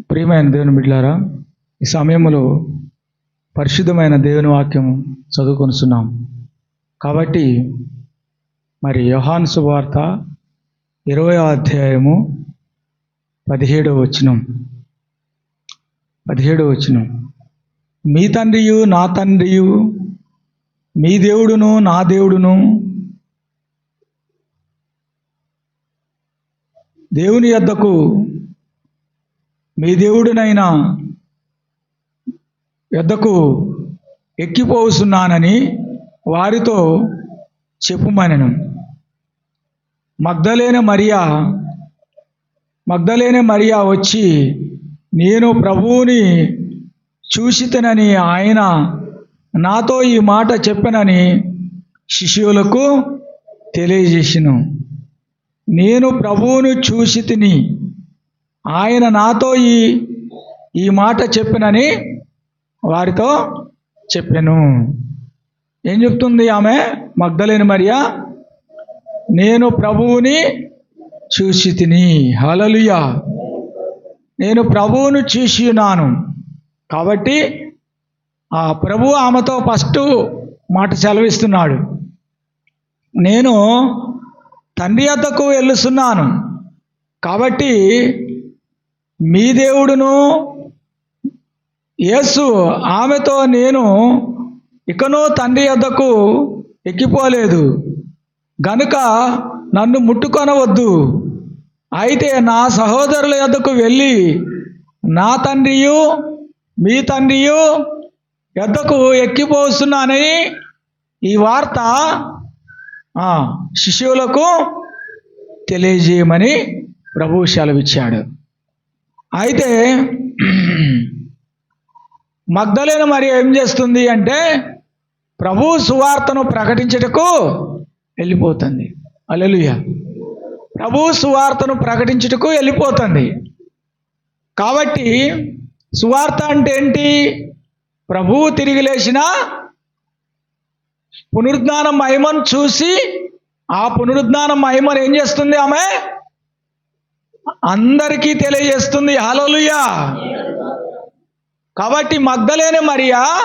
ప్రియమైన దేవుని బిడ్డారా ఈ సమయంలో పరిశుద్ధమైన దేవుని వాక్యం చదువుకొనిస్తున్నాం కాబట్టి మరి యోహాన్ సువార్త ఇరవై అధ్యాయము పదిహేడవ వచనం. పదిహేడవ వచనం. మీ తండ్రియు నా తండ్రియు మీ దేవుడును నా దేవుడును దేవుని యొద్దకు మీ దేవుడినైనా వద్దకు ఎక్కిపోతున్నానని వారితో చెప్పుమనను. మగ్ధలేని మరియా మగ్ధలేని మరియా వచ్చి నేను ప్రభువుని చూసితనని ఆయన నాతో ఈ మాట చెప్పనని శిష్యులకు తెలియజేసిను. నేను ప్రభువును చూసి తిని ఆయన నాతో ఈ ఈ మాట చెప్పినని వారితో చెప్పాను. ఏం చెప్తుంది ఆమె? మగ్ధలేని మరియా నేను ప్రభువుని చూసి తిని హలలుయా నేను ప్రభువును చూసి ఉన్నాను కాబట్టి ఆ ప్రభు ఆమెతో ఫస్ట్ మాట సెలవిస్తున్నాడు. నేను తండ్రి అతకు వెళ్ళుస్తున్నాను. కాబట్టి మీ దేవుడును యేసు ఆమెతో నేను ఇకనో తండ్రి వద్దకు ఎక్కిపోలేదు. గనుక నన్ను ముట్టుకొనవద్దు. అయితే నా సహోదరుల యొద్దకు వెళ్ళి నా తండ్రియు మీ తండ్రియు యొద్దకు ఎక్కిపోస్తున్నానని ఈ వార్త శిష్యులకు తెలియజేయమని ప్రభు సెలవిచ్చాడు. అయితే మగ్ధలేన మరి ఏం చేస్తుంది అంటే ప్రభు సువార్తను ప్రకటించుటకు వెళ్ళిపోతుంది. అలెలుయ ప్రభు సువార్తను ప్రకటించుటకు వెళ్ళిపోతుంది. కాబట్టి సువార్త అంటే ఏంటి? ప్రభువు తిరిగి లేచిన పునరుద్ధాన మహిమను చూసి ఆ పునరుద్ధాన మహిమను ఏం చేస్తుంది ఆమె? అందరికీ తెలియజేస్తుంది. హలోలుయా కాబట్టి మగ్ధలేని మరియా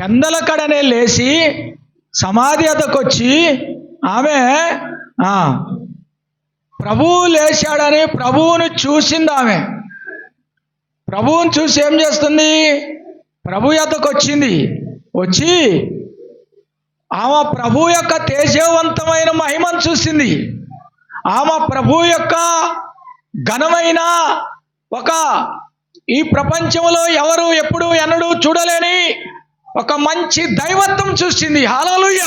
పెందల కడనే లేచి సమాధి అతకొచ్చి ఆమె ప్రభువు లేచాడని ప్రభువును చూసింది ఆమె. ప్రభువును చూసి ఏం చేస్తుంది? ప్రభు వచ్చింది వచ్చి ఆమె ప్రభు యొక్క తేజవంతమైన మహిమను చూసింది. ఆమె ప్రభు యొక్క ఘనమైన ఒక ఈ ప్రపంచంలో ఎవరు ఎప్పుడు ఎన్నడూ చూడలేని ఒక మంచి దైవత్వం చూసింది హాలూయ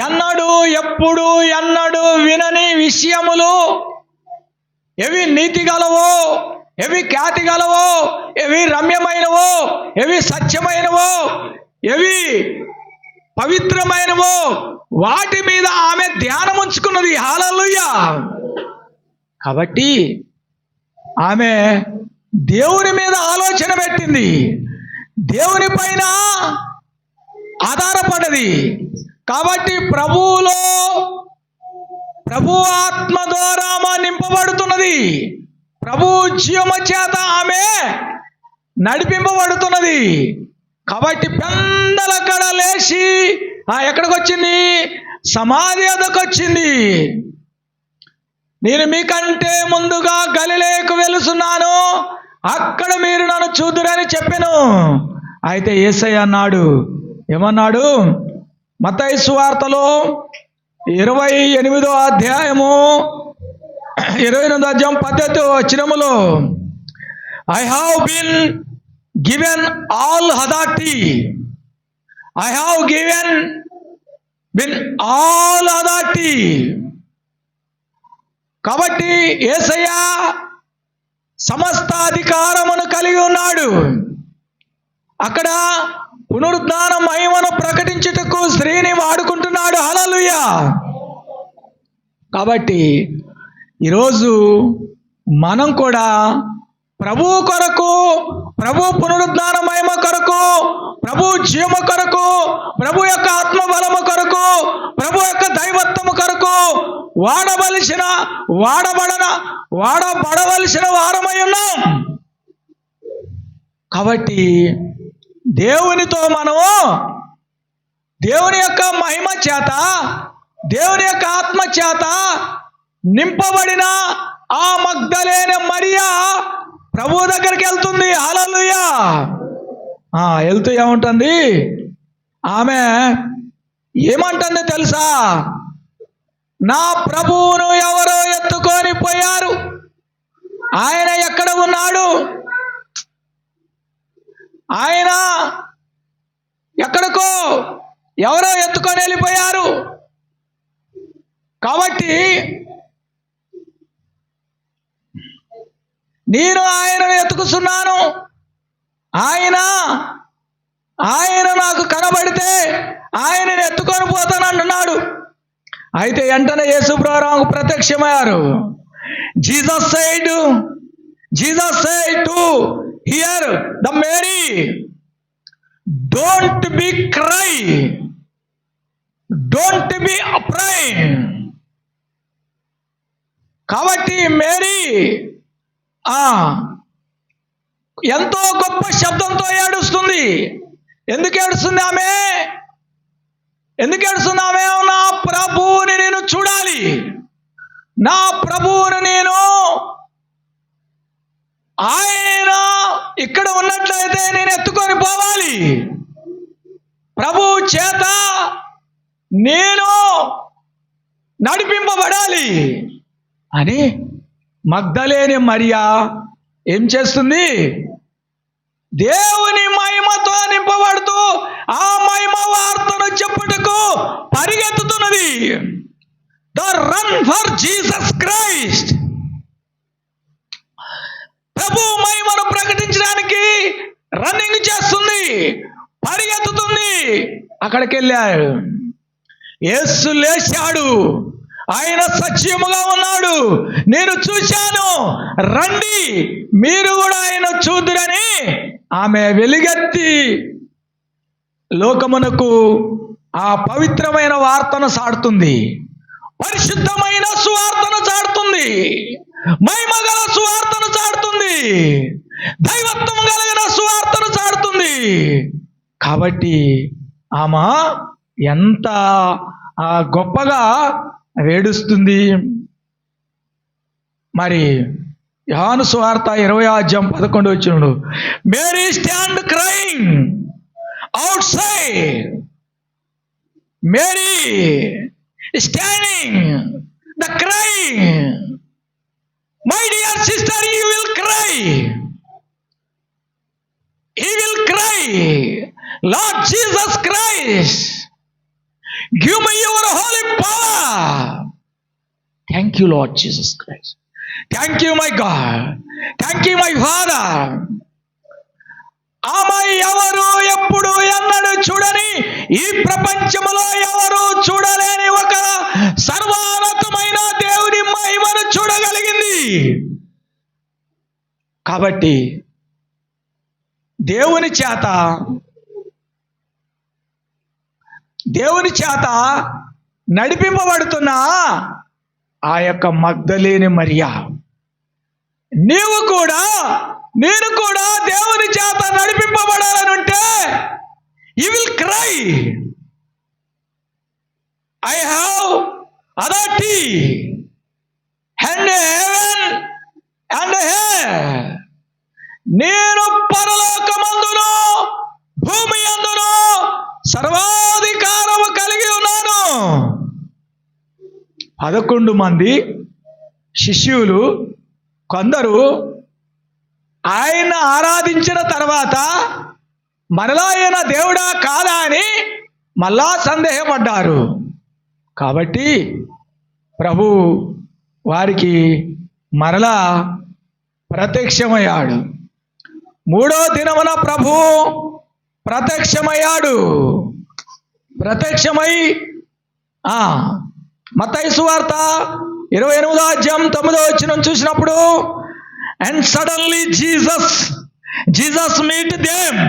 ఎన్నడూ ఎప్పుడు ఎన్నడు వినని విషయములు ఎవి నీతి గలవో ఎవి ఖ్యాతి గలవో ఎవి రమ్యమైనవో ఎవి సత్యమైనవో ఎవి పవిత్రమైనవో వాటి మీద ఆమె ధ్యానం ఉంచుకున్నది. హాలలుయ కాబట్టి ఆమె దేవుని మీద ఆలోచన పెట్టింది. దేవుని పైన ఆధారపడది. కాబట్టి ప్రభువులో ప్రభు ఆత్మ ద్వారా ఆమె నింపబడుతున్నది. ప్రభు జీవమ చేత ఆమె నడిపింపబడుతున్నది. కాబట్టి పెందల కడ లేచి ఎక్కడికి వచ్చింది సమాధి అదకు వచ్చింది నేను మీకంటే ముందుగా గలిలేకు వెలుసున్నాను. అక్కడ మీరు నన్ను చూదురని చెప్పాను. అయితే ఏసై అన్నాడు ఏమన్నాడు? మతయి ఇరవై ఎనిమిదో అధ్యాయము ఇరవై ఎనిమిదో అధ్యాయం పద్ధతి వచ్చినములో I have been given all హదాటీ I have given win all హదాటి కాబట్టి ఏసయ్య సమస్త అధికారమును కలిగి ఉన్నాడు. అక్కడ పునరుద్ధాన మహిమను ప్రకటించుటకు స్త్రీని వాడుకుంటున్నాడు. హలలుయ కాబట్టి ఈరోజు మనం కూడా ప్రభు కొరకు ప్రభు పునరుద్ధాన మహిమ కొరకు ప్రభు జీవము కొరకు ప్రభు యొక్క ఆత్మబలము కొరకు ప్రభు యొక్క దైవత్వము కొరకు వాడవలసిన వాడబడన వాడబడవలసిన వారమై ఉన్నాం. కాబట్టి దేవునితో మనము దేవుని యొక్క మహిమ చేత దేవుని యొక్క ఆత్మ చేత నింపబడిన ఆ మగ్ధలేని మరియా ప్రభు దగ్గరికి వెళ్తుంది. హల్లెలూయా. వెళ్తూ ఏముంటుంది? ఆమె ఏమంటుంది తెలుసా? నా ప్రభువును ఎవరో ఎత్తుకొని పోయారు. ఆయన ఎక్కడ ఉన్నాడు? ఆయన ఎక్కడికో ఎవరో ఎత్తుకొని వెళ్ళిపోయారు. కాబట్టి నేను ఆయనను వెతుకుతున్నాను ఆయన ఆయన నాకు కనబడితే ఆయనను ఎత్తుకొని పోతాను అంటున్నాడు. అయితే వెంటనే యేసుప్రభురాకు ప్రత్యక్షమయ్యారు. Jesus said Jesus said to her the Mary. Don't be cry. Don't be afraid. కాబట్టి మేరీ ఎంతో గొప్ప శబ్దంతో ఏడుస్తుంది. ఎందుకు ఏడుస్తుంది ఆమె? ఎందుకు ఏడుస్తుంది ఆమె? నా ప్రభువుని నేను చూడాలి. నా ప్రభువుని నేను ఆయన ఇక్కడ ఉన్నట్లయితే నేను ఎత్తుకొని పోవాలి. ప్రభువు చేత నేను నడిపింపబడాలి. అని మగ్ధలేని మరియా ఏం చేస్తుంది? దేవుని మహిమతో నింపబడుతూ ఆ మహిమ వార్తను చెప్పుటకు పరిగెత్తుతున్నది. The run for Jesus Christ. ప్రభు మహిమను ప్రకటించడానికి రన్నింగ్ చేస్తుంది పరిగెత్తుతుంది అక్కడికి వెళ్ళాడు. యేసు లేచాడు. ఆయన సత్యముగా ఉన్నాడు. నేను చూశాను. రండి. మీరు కూడా ఆయన చూదురని ఆమె వెలుగెత్తి లోకమునకు ఆ పవిత్రమైన వార్తను సాడుతుంది. పరిశుద్ధమైన సువార్తను చాడుతుంది మైమగల సువార్తను చాడుతుంది దైవత్వం కలిగిన సువార్తను చాడుతుంది కాబట్టి ఆమె ఎంత గొప్పగా వేడుస్తుంది. మరి యోహాను సువార్త ఇరవై అధ్యాయం పదకొండు వచ్చినడు Mary stand crying outside Mary standing the cry my dear sister you will cry. he will cry Lord Jesus Christ. Give my your holy power thank you Lord Jesus Christ thank you my God thank you my father ఆమె ఎవరు ఎప్పుడు ఎన్నడు చూడని ఈ ప్రపంచంలో ఎవరు చూడలేని ఒక సర్వోన్నతమైన దేవుని మహిమను చూడగలిగింది. కాబట్టి దేవుని చేత దేవుని చేత నడిపింపబడుతున్న ఆ యొక్క మగ్ధలేని మరియా. నీవు కూడా నేను కూడా దేవుని చేత నడిపింపబడాలని ఉంటే you will cry I have authority and heaven and హే నేను పరలోకమందును భూమి అందును సర్వాధి కలిగి ఉన్నాను పదకొండు మంది శిష్యులు కొందరు ఆయన ఆరాధించిన తర్వాత మరలా ఆయన దేవుడా కాదా అని మళ్ళా సందేహపడ్డారు. కాబట్టి ప్రభు వారికి మరలా ప్రత్యక్షమయ్యాడు. మూడో దినమున ప్రభు ప్రత్యక్షమయ్యాడు. ప్రత్యక్షమై ఆ మత్తయి సువార్త ఇరవై ఎనిమిదో అధ్యాయం తొమ్మిదో వచ్చిన చూసినప్పుడు and suddenly Jesus Jesus meet them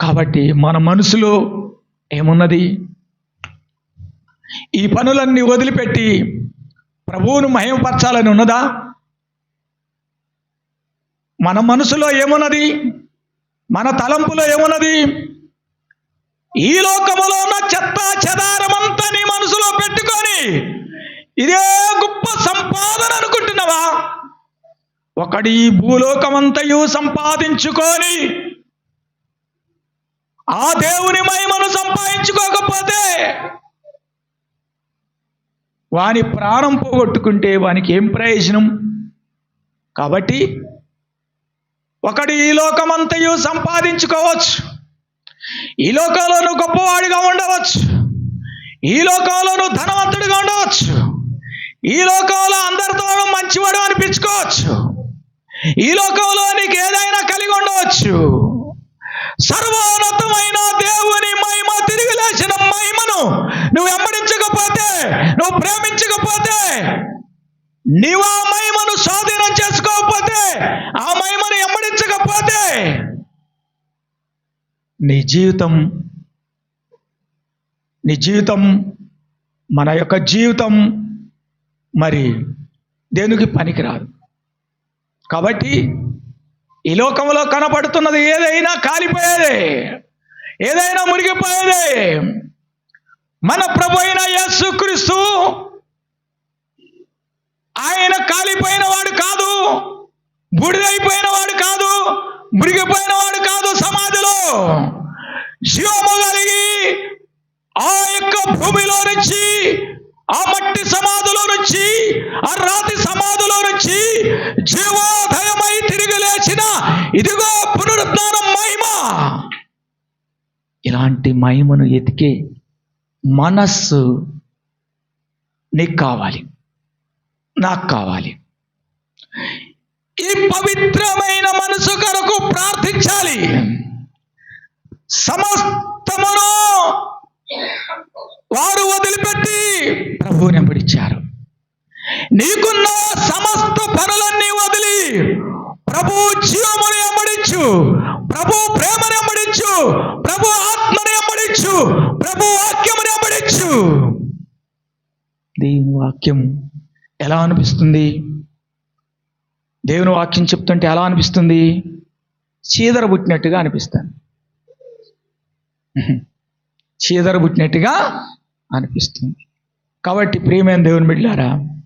కాబట్టి మన మనసులో ఏమున్నది? ఈ పనులన్నీ వదిలిపెట్టి ప్రభువును మహిమపరచాలని ఉన్నదా? మన మనసులో ఏమున్నది? మన తలంపులో ఏమున్నది? ఈ లోకములో ఉన్న చెత్త చెదారమంతా నీ మనసులో పెట్టుకొని ఇదే గొప్ప సంపాదన అనుకుంటున్నావా? ఒకడి భూలోకమంతయు సంపాదించుకొని ఆ దేవుని మహిమను సంపాదించుకోకపోతే వాని ప్రాణం పోగొట్టుకుంటే వానికి ఏం ప్రయోజనం? కాబట్టి ఒకడు ఈ లోకమంతయు సంపాదించుకోవచ్చు. ఈ లోకంలోనూ గొప్పవాడిగా ఉండవచ్చు. ఈ లోకంలోనూ ధనవంతుడిగా ఉండవచ్చు. ఈ లోకంలో అందరితో మంచివాడు అనిపించుకోవచ్చు. ఈ లోకంలో నీకు ఏదైనా కలిగి ఉండవచ్చు. సర్వోన్నతమైన దేవుని మహిమ తిరిగి లేచిన మహిమను నువ్వు వెంబడించకపోతే నువ్వు ప్రేమించకపోతే నీవు ఆ మహిమను స్వాధీనం చేసుకోకపోతే ఆ మహిమను వెంబడించకపోతే నీ జీవితం నీ జీవితం మన యొక్క జీవితం మరి దేనికి పనికిరాదు. కాబట్టి ఈ లోకంలో కనపడుతున్నది ఏదైనా కాలిపోయేదే. ఏదైనా మునిగిపోయేదే. మన ప్రభు అయిన యేసుక్రీస్తు ఆయన కాలిపోయిన వాడు కాదు బుడిదైపోయిన వాడు కాదు మురిగిపోయిన వాడు కాదు సమాధిలో. జీవము కలిగి ఆ యొక్క భూమిలో నుంచి ఆ మట్టి సమాధిలో నుంచి ఆ రాతి సమాధి నుంచి జీవోదయమై తిరిగి లేచిన ఇదిగో పునరుద్ధానం మహిమ. ఇలాంటి మహిమను ఎతికే మనస్సు నీకు కావాలి. నాకు కావాలి. ఈ పవిత్రమైన మనసు కొరకు ప్రార్థించాలి. సమస్తమును వారు వదిలిపెట్టి ప్రభువుని వెంబడించారు నీకున్న సమస్త పనులన్నీ వదిలి ప్రభు జీవముని అమ్మడించు ప్రభు ప్రేమని అమ్మడించు ప్రభు ఆత్మని అమ్మడించు ప్రభు వాక్యముని అమ్మడించు దేవుని వాక్యం ఎలా అనిపిస్తుంది? దేవుని వాక్యం చెప్తుంటే ఎలా అనిపిస్తుంది? చీదర పుట్టినట్టుగా అనిపిస్తుంది. చీదర పుట్టినట్టుగా అనిపిస్తుంది. కాబట్టి ప్రియమైన దేవుని బిడ్డారా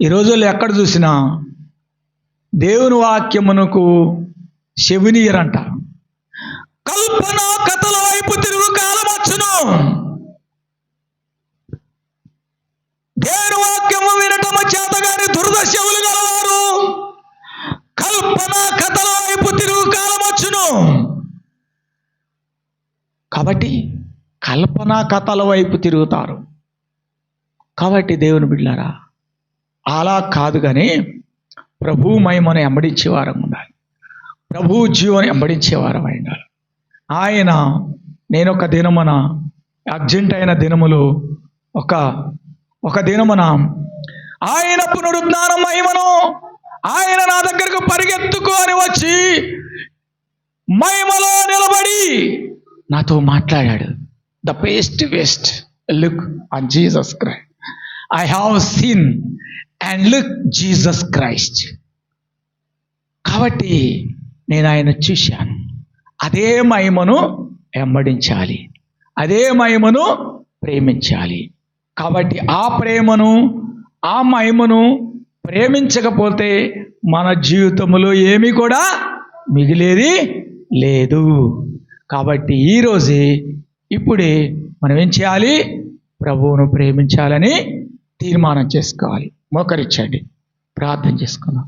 ఈ రోజుల్లో ఎక్కడ చూసినా దేవుని వాక్యమునకు చెవినీయరంట కల్పన కథల వైపు తిరుగు కాలం వచ్చును. దేవుని వాక్యము వినటము చేతగాని దుర్దశవులు గలవారు. కల్పన కథల వైపు తిరుగు కాలం వచ్చును. కాబట్టి కల్పన కథల వైపు తిరుగుతారు. కాబట్టి దేవుని బిడ్డారా అలా కాదు కానీ ప్రభు మహిమను ఎంబడించేవారం ఉండాలి. ప్రభు జీవని ఎంబడించేవారం అయి ఉండాలి ఆయన నేను ఒక దినమున అర్జెంట్ అయిన దినములు ఒక ఒక దినమున ఆయన పునరుద్ధాన మహిమను ఆయన నా దగ్గరకు పరిగెత్తుకొని వచ్చి మహిమలో నిలబడి నాతో మాట్లాడాడు. The best west look on Jesus Christ I have seen and look Jesus Christ కాబట్టి నేను ఆయన చూశాను. అదే మహిమను వెంబడించాలి అదే మహిమను ప్రేమించాలి. కాబట్టి ఆ ప్రేమను ఆ మహిమను ప్రేమించకపోతే మన జీవితంలో ఏమీ కూడా మిగిలేది లేదు. కాబట్టి ఈరోజే ఇప్పుడే మనం ఏం చేయాలి? ప్రభువును ప్రేమించాలని తీర్మానం చేసుకోవాలి. మోకరించండి ప్రార్థన చేసుకున్నాం